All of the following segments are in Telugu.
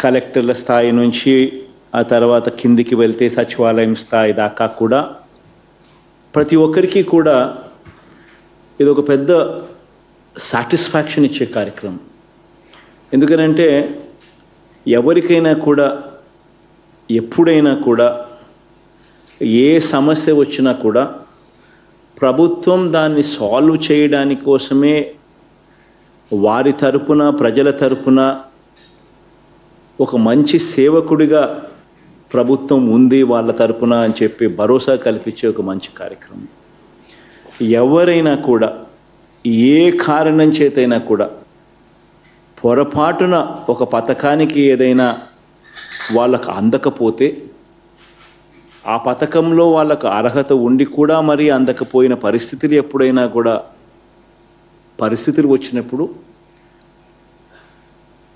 కలెక్టర్ల స్థాయి నుంచి ఆ తర్వాత కిందికి వెళ్తే సచివాలయం స్థాయి దాకా కూడా ప్రతి ఒక్కరికి కూడా ఇది ఒక పెద్ద సాటిస్ఫాక్షన్ ఇచ్చే కార్యక్రమం. ఎందుకనంటే ఎవరికైనా కూడా ఎప్పుడైనా కూడా ఏ సమస్య వచ్చినా కూడా ప్రభుత్వం దాన్ని సాల్వ్ చేయడానికి కోసమే వారి తరపున ప్రజల తరపున ఒక మంచి సేవకుడిగా ప్రభుత్వం ఉంది వాళ్ళ తరపున అని చెప్పి భరోసా కల్పించే ఒక మంచి కార్యక్రమం. ఎవరైనా కూడా ఏ కారణం చేతైనా కూడా పొరపాటున ఒక పథకానికి ఏదైనా వాళ్ళకు అందకపోతే ఆ పథకంలో వాళ్ళకు అర్హత ఉండి కూడా మరి అందకపోయిన పరిస్థితులు ఎప్పుడైనా కూడా పరిస్థితులు వచ్చినప్పుడు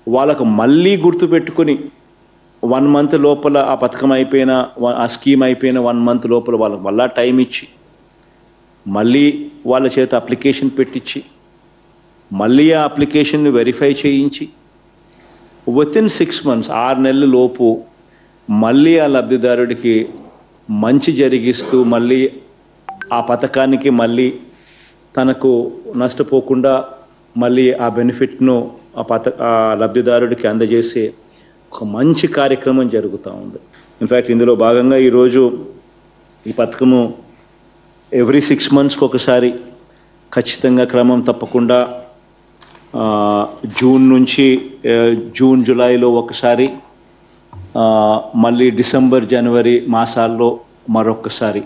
వాళ్ళకు మళ్ళీ గుర్తుపెట్టుకొని వన్ మంత్ లోపల ఆ పథకం అయిపోయిన ఆ స్కీమ్ అయిపోయిన వన్ మంత్ లోపల వాళ్ళకి మళ్ళా టైం ఇచ్చి మళ్ళీ వాళ్ళ చేత అప్లికేషన్ పెట్టించి మళ్ళీ ఆ అప్లికేషన్ని వెరిఫై చేయించి విత్ ఇన్ సిక్స్ మంత్స్ ఆరు నెలల లోపు మళ్ళీ ఆ లబ్ధిదారుడికి మంచి జరిగిస్తూ మళ్ళీ ఆ పథకానికి మళ్ళీ తనకు నష్టపోకుండా మళ్ళీ ఆ బెనిఫిట్ను ఆ పథ ఆ లబ్ధిదారుడికి అందజేసే ఒక మంచి కార్యక్రమం జరుగుతూ ఉంది. ఇన్ఫ్యాక్ట్ ఇందులో భాగంగా ఈరోజు ఈ పథకము ఎవ్రీ సిక్స్ మంత్స్కి ఒకసారి ఖచ్చితంగా క్రమం తప్పకుండా జూన్ నుంచి జూన్ జూలైలో ఒకసారి మళ్ళీ డిసెంబర్ జనవరి మాసాల్లో మరొకసారి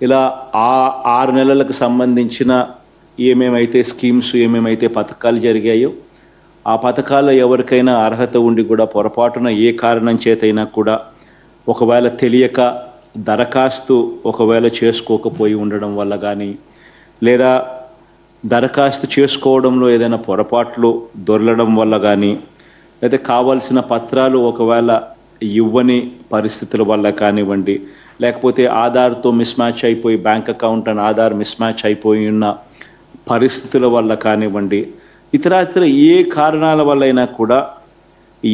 ఇలా ఆ ఆరు నెలలకు సంబంధించిన ఏమేమైతే స్కీమ్స్ ఏమేమైతే పథకాలు జరిగాయో ఆ పథకాల్లో ఎవరికైనా అర్హత ఉండి కూడా పొరపాటున ఏ కారణం చేతైనా కూడా ఒకవేళ తెలియక దరఖాస్తు ఒకవేళ చేసుకోకపోయి ఉండడం వల్ల కానీ లేదా దరఖాస్తు చేసుకోవడంలో ఏదైనా పొరపాట్లు దొరలడం వల్ల కానీ లేదా కావాల్సిన పత్రాలు ఒకవేళ ఇవ్వని పరిస్థితుల వల్ల కానివ్వండి లేకపోతే ఆధార్తో మిస్మ్యాచ్ అయిపోయి bank account and Aadhaar mismatch అయిపోయి ఉన్న పరిస్థితుల వల్ల కానివ్వండి ఇతరాతర ఏ కారణాల వల్లైనా కూడా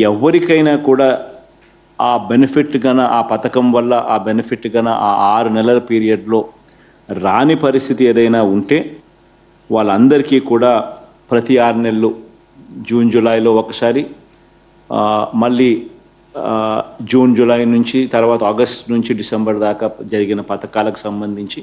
ఎవరికైనా కూడా ఆ బెనిఫిట్ గన ఆ పథకం వల్ల ఆ బెనిఫిట్ గన ఆ ఆరు నెలల పీరియడ్లో రాని పరిస్థితి ఏదైనా ఉంటే వాళ్ళందరికీ కూడా ప్రతి ఆరు నెలలు జూన్ జూలైలో ఒకసారి మళ్ళీ జూన్ జూలై నుంచి తర్వాత ఆగస్ట్ నుంచి డిసెంబర్ దాకా జరిగిన పథకాలకు సంబంధించి